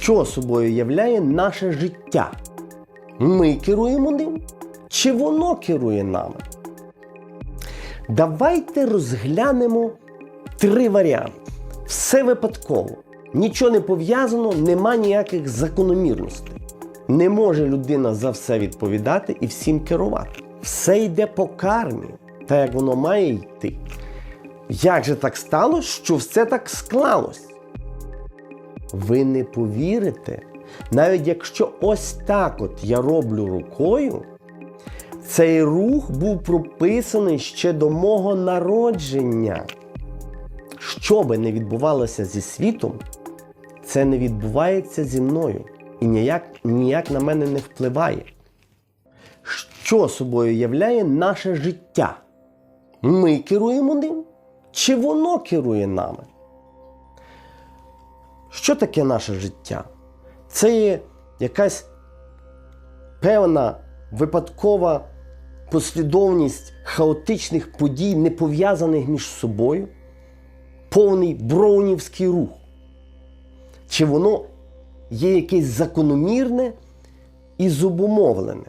що собою являє наше життя? Ми керуємо ним? Чи воно керує нами? Давайте розглянемо три варіанти. Все випадково. Нічого не пов'язано, нема ніяких закономірностей. Не може людина за все відповідати і всім керувати. Все йде по кармі, так як воно має йти. Як же так сталося, що все так склалось? Ви не повірите, навіть якщо ось так от я роблю рукою, цей рух був прописаний ще до мого народження. Що би не відбувалося зі світом, це не відбувається зі мною і ніяк, ніяк на мене не впливає. Що собою являє наше життя? Ми керуємо ним? Чи воно керує нами? Що таке наше життя? Це є якась певна випадкова послідовність хаотичних подій, не пов'язаних між собою, повний броунівський рух. Чи воно є якесь закономірне і зубумовлене?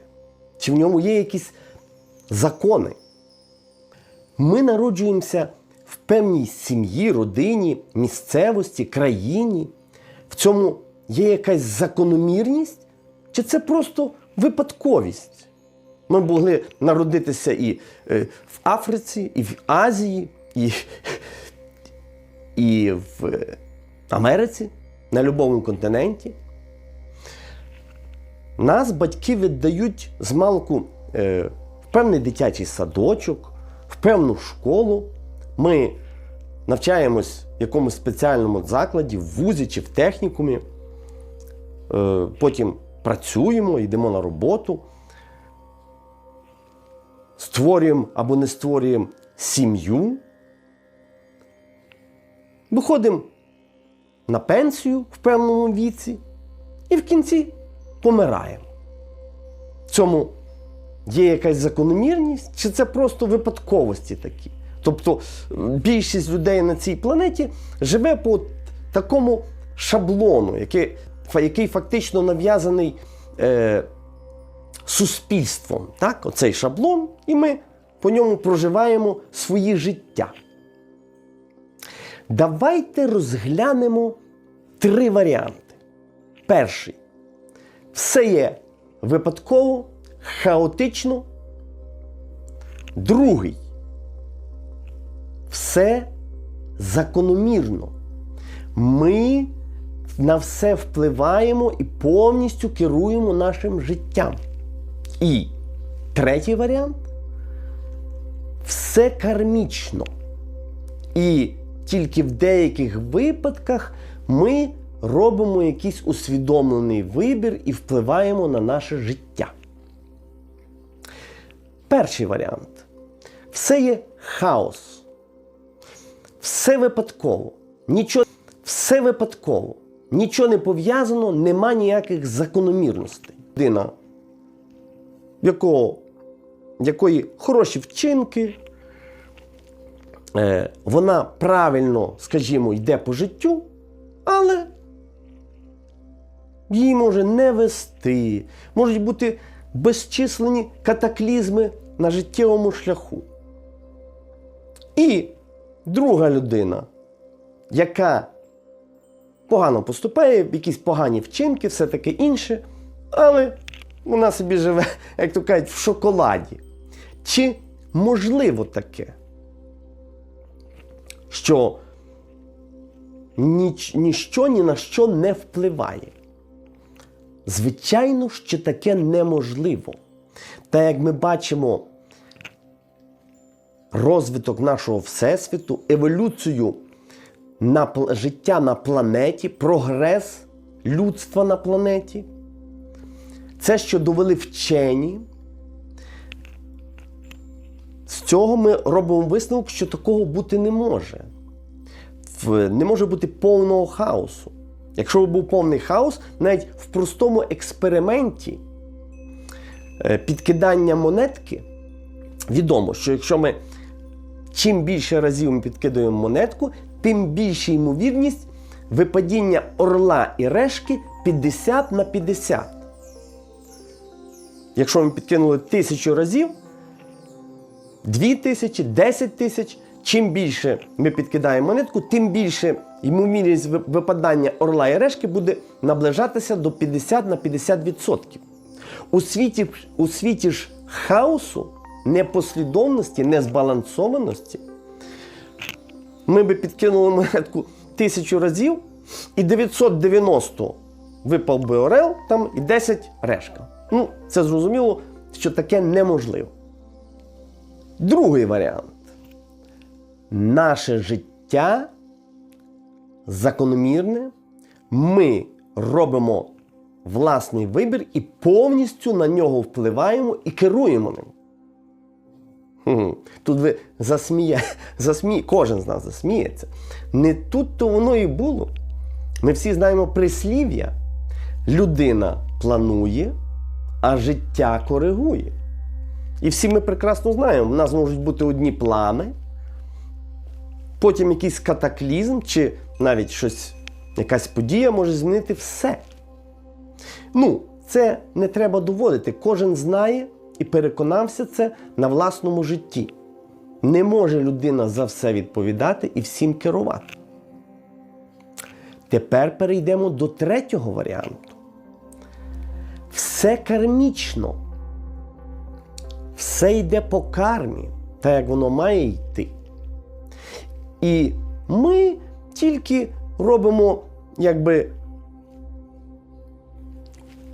Чи в ньому є якісь закони? Ми народжуємося певній сім'ї, родині, місцевості, країні. В цьому є якась закономірність, чи це просто випадковість? Ми могли народитися і е, в Африці, і в Азії, і, і в Америці, на будь-якому континенті. Нас батьки віддають з малку е, в певний дитячий садочок, в певну школу. Ми навчаємось в якомусь спеціальному закладі, в вузі чи в технікумі. Е, потім працюємо, йдемо на роботу, створюємо або не створюємо сім'ю. Виходимо на пенсію в певному віці і в кінці помираємо. В цьому є якась закономірність, чи це просто випадковості такі? Тобто більшість людей на цій планеті живе по такому шаблону, який, який фактично нав'язаний е, суспільством. Так? Оцей шаблон, і ми по ньому проживаємо свої життя. Давайте розглянемо три варіанти. Перший все є випадково, хаотично. Другий все закономірно. Ми на все впливаємо і повністю керуємо нашим життям. І третій варіант все кармічно. І тільки в деяких випадках ми робимо якийсь усвідомлений вибір і впливаємо на наше життя. Перший варіант. Все є хаос. Все випадково. Нічого, все випадково. Нічого не пов'язано, нема ніяких закономірностей. Людина, якого, якої хороші вчинки, е, вона правильно, скажімо, йде по життю, але її може не вести, можуть бути безчисленні катаклізми на життєвому шляху. І друга людина, яка погано поступає, якісь погані вчинки, все таке інше, але вона собі живе, як то кажуть, в шоколаді. Чи можливо таке, що ніч, ніщо ні на що не впливає? Звичайно, що таке неможливо. Та як ми бачимо розвиток нашого Всесвіту, еволюцію на життя на планеті, прогрес людства на планеті, це, що довели вчені, з цього ми робимо висновок, що такого бути не може. Не може бути повного хаосу. Якщо б був повний хаос, навіть в простому експерименті е, підкидання монетки, відомо, що якщо ми чим більше разів ми підкидаємо монетку, тим більша ймовірність випадіння орла і решки 50 на 50. Якщо ми підкинули тисячу разів, 2 тисячі, 10 тисяч. Чим більше ми підкидаємо монетку, тим більше ймовірність випадання орла і решки буде наближатися до 50 на 50%. У світі, у світі ж хаосу, непослідовності, незбалансованості, ми би підкинули монетку тисячу разів, і 990 випав би орел, там і 10 решка. Ну, це зрозуміло, що таке неможливо. Другий варіант. Наше життя закономірне. Ми робимо власний вибір і повністю на нього впливаємо і керуємо ним. Тут ви засміє, засміє, кожен з нас засміється. Не тут то воно і було. Ми всі знаємо прислів'я. Людина планує, а життя коригує. І всі ми прекрасно знаємо, в нас можуть бути одні плани, потім якийсь катаклізм, чи навіть щось, якась подія може змінити все. Ну, це не треба доводити. Кожен знає і переконався це на власному житті. Не може людина за все відповідати і всім керувати. Тепер перейдемо до третього варіанту. Все кармічно. Все йде по кармі, так як воно має йти. І ми тільки робимо, якби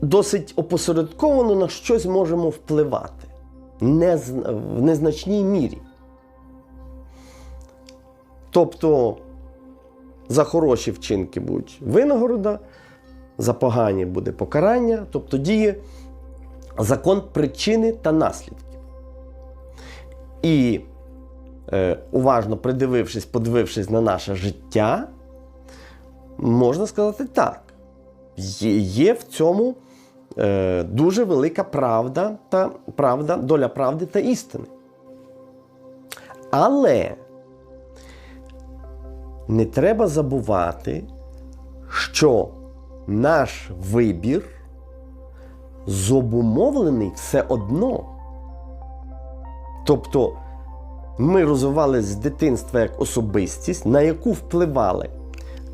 досить опосередковано на щось можемо впливати в незначній мірі. Тобто за хороші вчинки будуть винагорода, за погані буде покарання, тобто діє закон причини та наслідків. І е, уважно придивившись, подивившись на наше життя, можна сказати так. Є в цьому е, дуже велика правда та правда, доля правди та істини. Але не треба забувати, що наш вибір зобумовлений все одно. Тобто ми розвивалися з дитинства як особистість, на яку впливали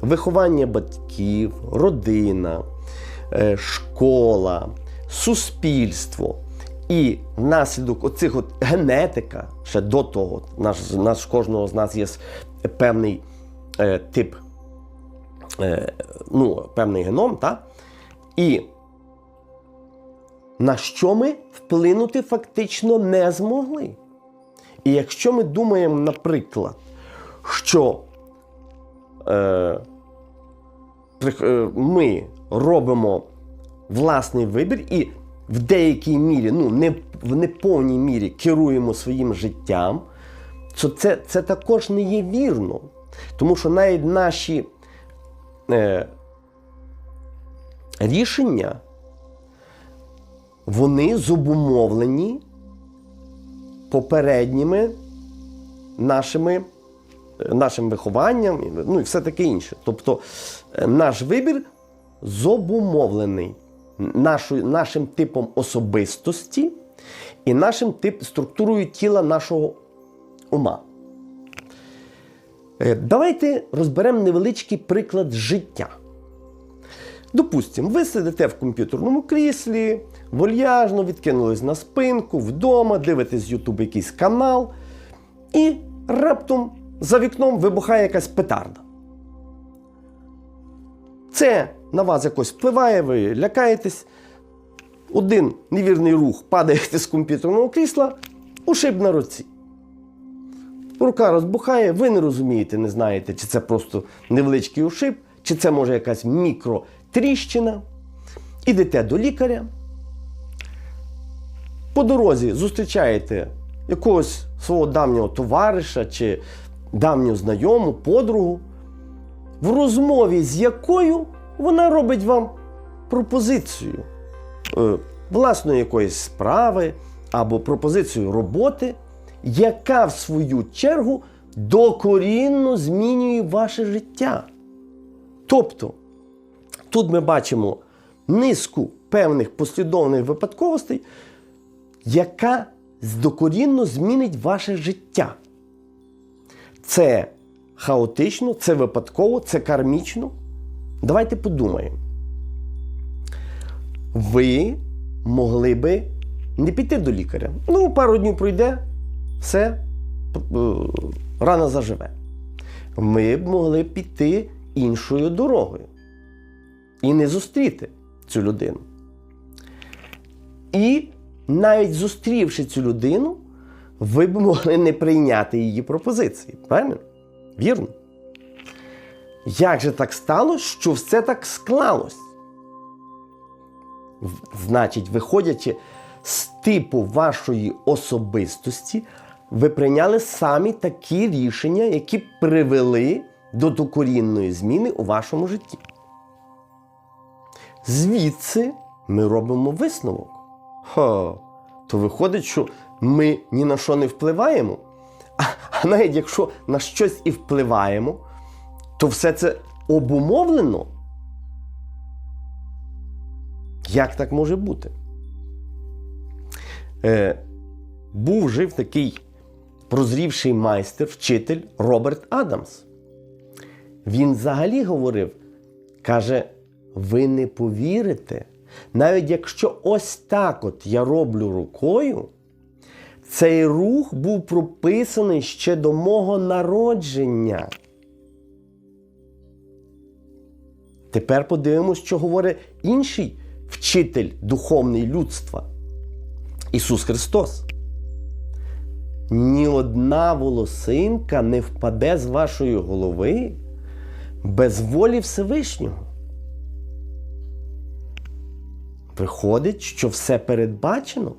виховання батьків, родина, школа, суспільство. І внаслідок оцих от генетика, ще до того, наш, наш кожного з нас є певний е, тип, е, ну, певний геном, та? і на що ми вплинути фактично не змогли. І якщо ми думаємо, наприклад, що е, е, ми робимо власний вибір і в деякій мірі, ну не в неповній мірі керуємо своїм життям, то це, це також не є вірно. Тому що навіть наші е, рішення, вони зобумовлені попередніми нашими, е, нашим вихованням, ну і все таке інше. Тобто е, наш вибір зобумовлений нашою, нашим типом особистості і нашим тип, структурою тіла нашого ума. Е, Давайте розберемо невеличкий приклад життя. Допустимо, ви сидите в комп'ютерному кріслі, вольяжно відкинулись на спинку, вдома, дивитесь YouTube якийсь канал, і раптом за вікном вибухає якась петарда. Це на вас якось впливає, ви лякаєтесь. Один невірний рух падаєте з комп'ютерного крісла, ушиб на руці. Рука розбухає, ви не розумієте, не знаєте, чи це просто невеличкий ушиб, чи це може якась мікротріщина. Ідете до лікаря. По дорозі зустрічаєте якогось свого давнього товариша чи давню знайому, подругу, в розмові з якою вона робить вам пропозицію е, власної якоїсь справи або пропозицію роботи, яка в свою чергу докорінно змінює ваше життя. Тобто, тут ми бачимо низку певних послідовних випадковостей, яка докорінно змінить ваше життя. Це хаотично, це випадково, це кармічно. Давайте подумаємо. Ви могли би не піти до лікаря. Ну, пару днів пройде, все, е, рана заживе. Ми б могли піти іншою дорогою і не зустріти цю людину. І навіть зустрівши цю людину, ви б могли не прийняти її пропозиції. Правильно? Вірно? Як же так сталося, що все так склалось? Значить, виходячи з типу вашої особистості, ви прийняли самі такі рішення, які привели до докорінної зміни у вашому житті. Звідси ми робимо висновок. Ха, то виходить, що ми ні на що не впливаємо. А, а навіть якщо на щось і впливаємо, то все це обумовлено. Як так може бути? Е, був жив такий прозрівший майстер, вчитель Роберт Адамс. Він взагалі говорив, каже: ви не повірите, навіть якщо ось так от я роблю рукою, цей рух був прописаний ще до мого народження. Тепер подивимось, що говорить інший вчитель духовний людства Ісус Христос. Ні одна волосинка не впаде з вашої голови без волі Всевишнього. Виходить, що все передбачено,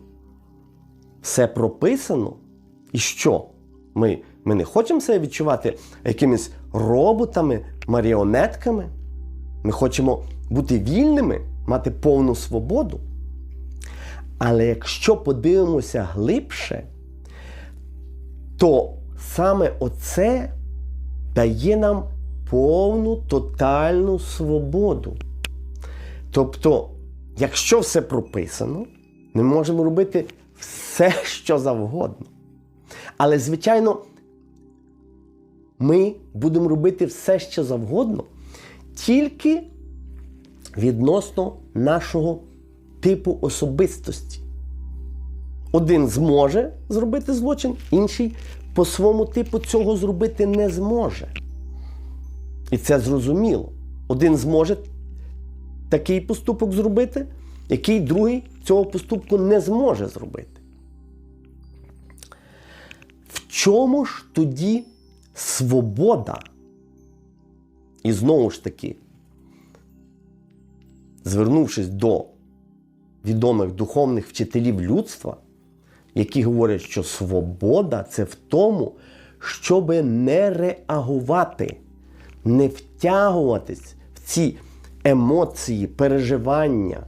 все прописано. І що? Ми, ми не хочемо себе відчувати якимись роботами, маріонетками. Ми хочемо бути вільними, мати повну свободу. Але якщо подивимося глибше, то саме оце дає нам повну тотальну свободу. Тобто, якщо все прописано, ми можемо робити все, що завгодно. Але, звичайно, ми будемо робити все, що завгодно, тільки відносно нашого типу особистості. Один зможе зробити злочин, інший по своєму типу цього зробити не зможе. І це зрозуміло. Один зможе такий поступок зробити, який другий цього поступку не зможе зробити. В чому ж тоді свобода? І знову ж таки, звернувшись до відомих духовних вчителів людства, які говорять, що свобода це в тому, щоб не реагувати, не втягуватись в ці емоції, переживання,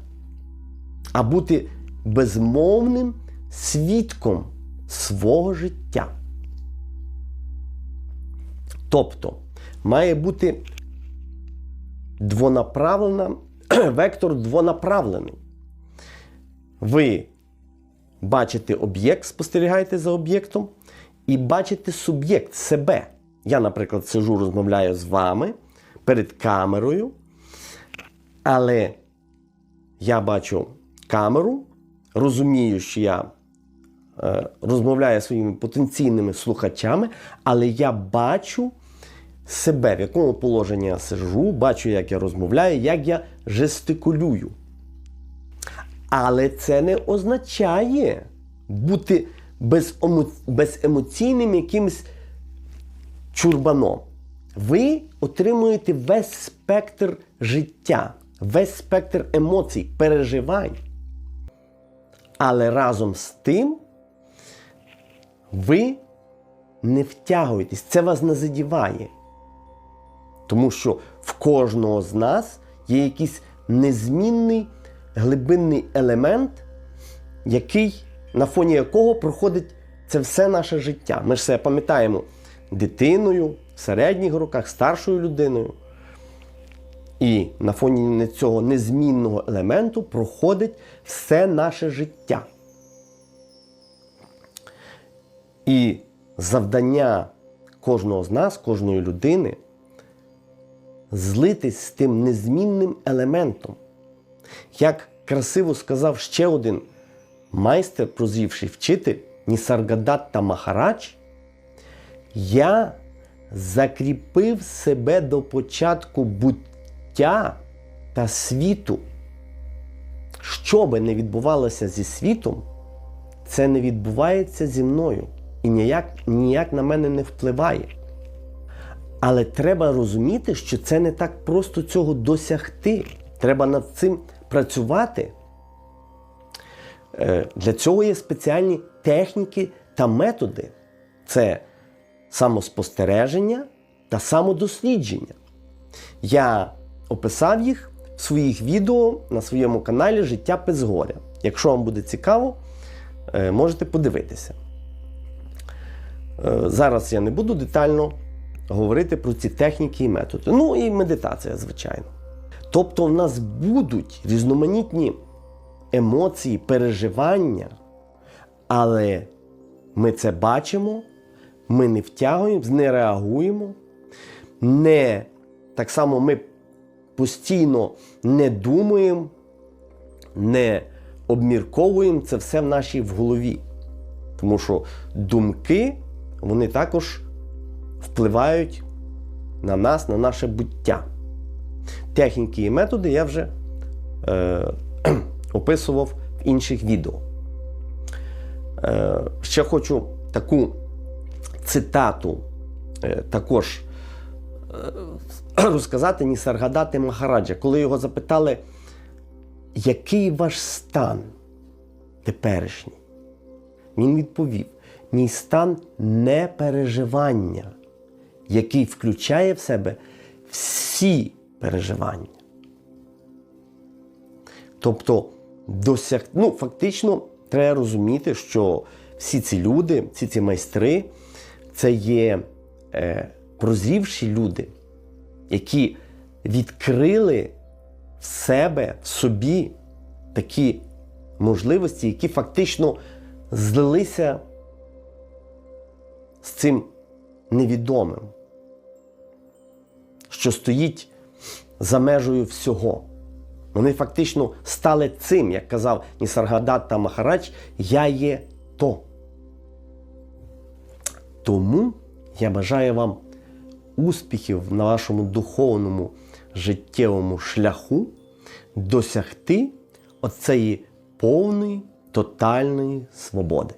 а бути безмовним свідком свого життя. Тобто має бути двонаправлена, вектор двонаправлений. Ви бачите об'єкт, спостерігаєте за об'єктом, і бачите суб'єкт себе. Я, наприклад, сижу, розмовляю з вами перед камерою, але я бачу камеру, розумію, що я е, розмовляю своїми потенційними слухачами, але я бачу себе, в якому положенні я сижу, бачу, як я розмовляю, як я жестикулюю. Але це не означає бути беземо- беземоційним якимось чурбаном. Ви отримуєте весь спектр життя, весь спектр емоцій, переживань. Але разом з тим ви не втягуєтесь, це вас не задіває. Тому що в кожного з нас є якийсь незмінний глибинний елемент, який, на фоні якого проходить це все наше життя. Ми ж себе пам'ятаємо дитиною, в середніх роках, старшою людиною. І на фоні цього незмінного елементу проходить все наше життя. І завдання кожного з нас, кожної людини злитись з тим незмінним елементом. Як красиво сказав ще один майстер, прозрівший вчитель Нісаргадатта Махарадж, я закріпив себе до початку буття та світу. Що би не відбувалося зі світом, це не відбувається зі мною і ніяк, ніяк на мене не впливає. Але треба розуміти, що це не так просто цього досягти. Треба над цим працювати. Е, Для цього є спеціальні техніки та методи. Це самоспостереження та самодослідження. Я описав їх в своїх відео на своєму каналі Життя Пезгоря. Якщо вам буде цікаво, е, можете подивитися. Е, Зараз я не буду детально говорити про ці техніки і методи. Ну і медитація, звичайно. Тобто, в нас будуть різноманітні емоції, переживання, але ми це бачимо, ми не втягуємо, не реагуємо, не так само ми постійно не думаємо, не обмірковуємо це все в нашій в голові. Тому що думки, вони також впливають на нас, на наше буття. Техніки і методи я вже е, описував в інших відео. Е, ще хочу таку цитату е, також е, розказати Нісаргадати Махараджа, коли його запитали, який ваш стан теперішній? Він відповів: мій стан непереживання, який включає в себе всі переживання. Тобто, досяг... ну, фактично, треба розуміти, що всі ці люди, всі ці майстри, це є е, прозрівші люди, які відкрили в себе, в собі такі можливості, які фактично злилися з цим невідомим, що стоїть за межею всього. Вони фактично стали цим, як казав Нісаргадатта Махарадж, я є то. Тому я бажаю вам успіхів на вашому духовному життєвому шляху досягти оцеї повної тотальної свободи.